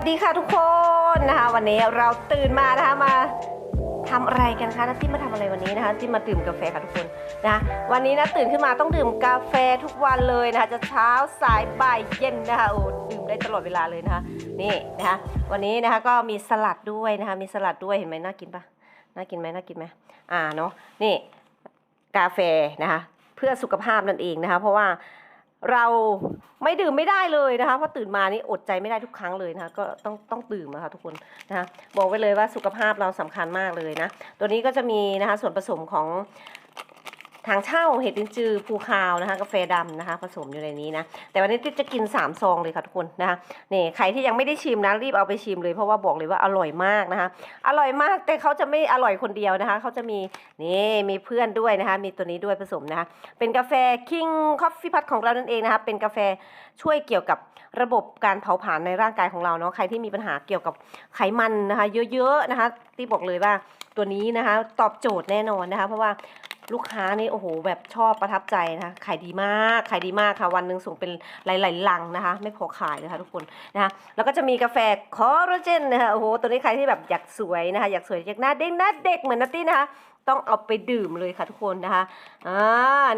วัสดีค่ะทุกคนนะคะ วันนี้เราตื่นมานะคะมาทำอะไรกันคะนัตตี้มาทำอะไรวันนี้นะคะที่มาดื่มกาแฟค่ะทุกคนนะะวันนี้นะตื่นขึ้นมาต้องดื่มกาแฟทุกวันเลยนะคะจะเช้าสายบ่ายเย็นนะคะโอ้ดื่มได้ตลอดเวลาเลยนะคะนี่นะคะวันนี้นะคะก็มีสลัดด้วยนะคะมีสลัดด้วยเห็นไหมน่ากินปะน่ากินไหมน่ากินไหมอ่าเนาะนี่กาแฟนะคะเพื่อสุขภาพนั่นเองนะคะเพราะว่า เราไม่ดื่มไม่ได้เลยนะคะเพราะตื่นมานี่อดใจไม่ได้ทุกครั้งเลยนะคะก็ต้องต้องดื่มนะคะทุกคนนะคะบอกไว้เลยว่าสุขภาพเราสำคัญมากเลยนะตัวนี้ก็จะมีนะคะส่วนผสมของ ทางเช่าเห็ดลินจือภูคาวนะคะกาแฟดำนะคะ ผสมอยู่ในนี้นะ แต่วันนี้ติ๊กจะกิน 3 ซองเลยค่ะทุกคนนะคะนี่ใครที่ยังไม่ได้ชิมนะรีบเอาไปชิมเลยเพราะว่าบอกเลยว่าอร่อยมากนะคะ อร่อยมากแต่เขาจะไม่อร่อยคนเดียวนะคะเขาจะมีนี่มีเพื่อนด้วยนะคะ มีตัวนี้ด้วยผสมนะคะ เป็นกาแฟ King Coffee Pot ของเรานั่นเองนะคะเป็นกาแฟช่วยเกี่ยวกับระบบการเผาผลาญในร่างกายของเราเนาะใครที่มีปัญหาเกี่ยวกับไขมันนะคะ เยอะๆนะคะที่บอกเลยว่าตัวนี้นะคะ ตอบโจทย์แน่นอนนะคะ เพราะว่า ลูกค้านี่โอ้โหแบบชอบประทับใจนะคะขายดีมากขายดีมากค่ะ วันหนึ่งส่งเป็นหลายๆลังนะคะ ไม่พอขายนะคะทุกคนนะคะแล้วก็จะมีกาแฟคอลลาเจนนะคะโอ้โหตัวนี้ใครที่แบบอยากสวยนะคะ อยากสวยอยากหน้าเด้งหน้าเด็กเหมือนนัตตี้นะคะต้องเอาไปดื่มเลยค่ะทุกคนนะคะอ่า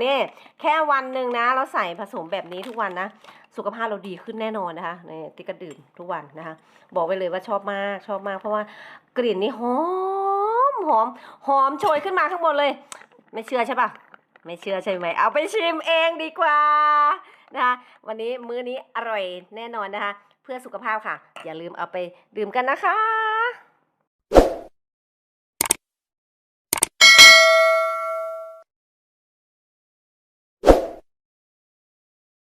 นี่แค่วันหนึ่งนะ เราใส่ผสมแบบนี้ทุกวันนะ สุขภาพเราดีขึ้นแน่นอนนะคะนี่ติ๊กก็ดื่มทุกวันนะคะ บอกไว้เลยว่าชอบมากชอบมาก เพราะว่ากลิ่นนี่หอมหอมหอมโชยขึ้นมาข้างบนเลย ไม่เชื่อใช่ปะไม่เชื่อใช่ไหมเอาไปชิมเองดีกว่านะคะวันนี้มื้อนี้อร่อยแน่นอนนะคะ เพื่อสุขภาพค่ะ อย่าลืมเอาไปดื่มกันนะคะ